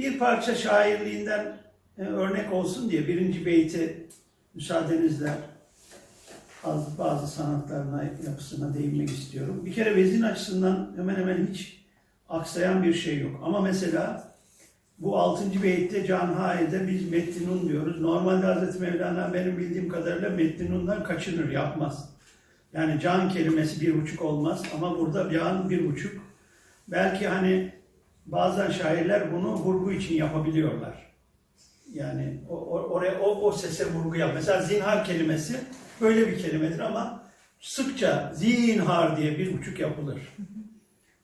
Bir parça şairliğinden e, örnek olsun diye birinci beyti müsaadenizle az bazı sanatlarına, yapısına değinmek istiyorum. Bir kere vezin açısından hemen hemen hiç aksayan bir şey yok. Ama mesela bu altıncı beytte Can Haye'de biz Metninun diyoruz. Normalde Hazreti Mevlana benim bildiğim kadarıyla Metninun'dan kaçınır, yapmaz. Yani can kelimesi bir buçuk olmaz ama burada can bir buçuk. Belki hani bazen şairler bunu vurgu için yapabiliyorlar. Yani o, oraya o, o sese vurgu yap. Mesela zinhar kelimesi böyle bir kelimedir ama sıkça zinhar diye bir buçuk yapılır.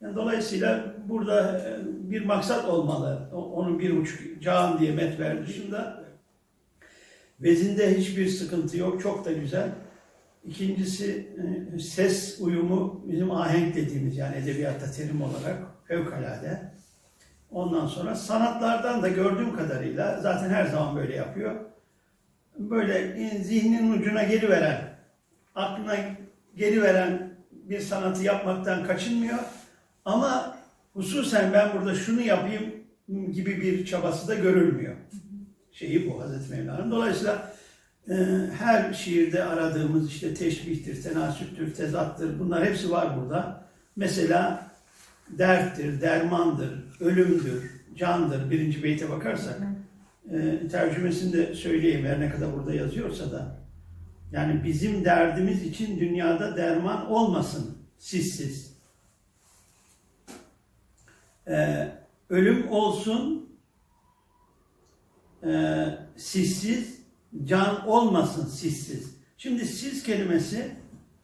Yani dolayısıyla burada e, bir maksat olmalı. Onun bir buçuk can diye metver dışında vezinde hiçbir sıkıntı yok. Çok da güzel. İkincisi e, ses uyumu bizim ahenk dediğimiz yani edebiyatta terim olarak fevkalade. Ondan sonra sanatlardan da gördüğüm kadarıyla zaten her zaman böyle yapıyor. Böyle zihnin ucuna geliveren, aklına geliveren bir sanatı yapmaktan kaçınmıyor. Ama hususen ben burada şunu yapayım gibi bir çabası da görülmüyor. Şeyi bu Hazreti Mevlana'nın. Dolayısıyla e, her şiirde aradığımız işte teşbihtir, tenasüptür, tezattır bunlar hepsi var burada. Mesela derttir, dermandır, ölümdür, candır. Birinci beyte bakarsak e, tercümesini de söyleyeyim her ne kadar burada yazıyorsa da. Yani bizim derdimiz için dünyada derman olmasın sizsiz. E, ölüm olsun e, sizsiz, can olmasın sizsiz. Şimdi siz kelimesi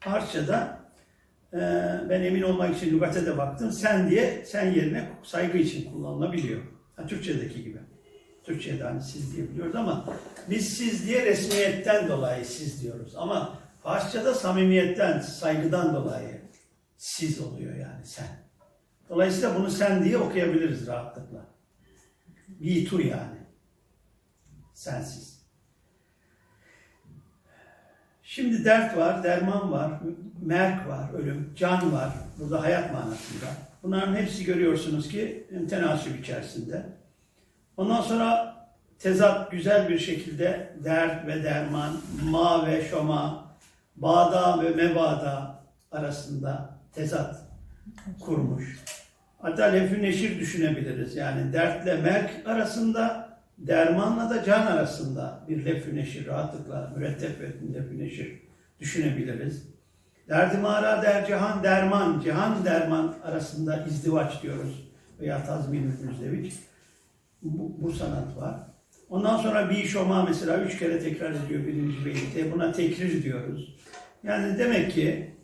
parçada ben emin olmak için lügate baktım. Sen diye sen yerine saygı için kullanılabiliyor. Ha, Türkçedeki gibi. Türkçe'de hani siz diyebiliyoruz ama biz siz diye resmiyetten dolayı siz diyoruz. Ama Farsça'da samimiyetten, saygıdan dolayı siz oluyor yani sen. Dolayısıyla bunu sen diye okuyabiliriz rahatlıkla. Bir tu yani. Sensiz. Şimdi dert var, derman var, merk var, ölüm, can var. Burada hayat manasında. Bunların hepsi görüyorsunuz ki tenasüp içerisinde. Ondan sonra tezat güzel bir şekilde dert ve derman, ma ve şoma, bağda ve mebada arasında tezat kurmuş. Hatta lefü neşir düşünebiliriz. Yani dertle merk arasında, dermanla da can arasında bir neşir rahatlıkla mürettep ve neşir düşünebiliriz. Derdi mara, der cihan, derman, cihan derman arasında izdivaç diyoruz veya tazmin müzdeviç. Bu, bu sanat var. Ondan sonra bir şoma mesela üç kere tekrar ediyor birinci beytte. Buna tekrir diyoruz. Yani demek ki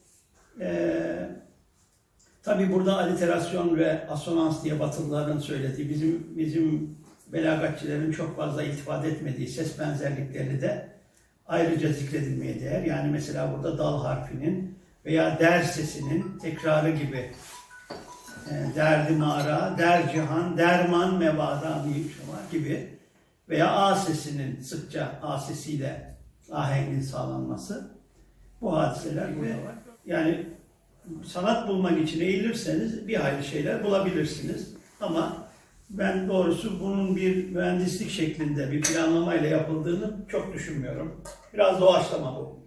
eee Tabi burada aliterasyon ve asonans diye Batılıların söylediği, bizim bizim belagatçilerin çok fazla iltifat etmediği ses benzerlikleri de ayrıca zikredilmeye değer. Yani mesela burada dal harfinin veya der sesinin tekrarı gibi e, derdi mara, der cihan, derman mevada gibi veya a sesinin sıkça a sesiyle ahengin sağlanması bu hadiseler burada var. Yani sanat bulmak için eğilirseniz bir hayli şeyler bulabilirsiniz. Ama ben doğrusu bunun bir mühendislik şeklinde bir planlamayla yapıldığını çok düşünmüyorum. Biraz doğaçlama bu.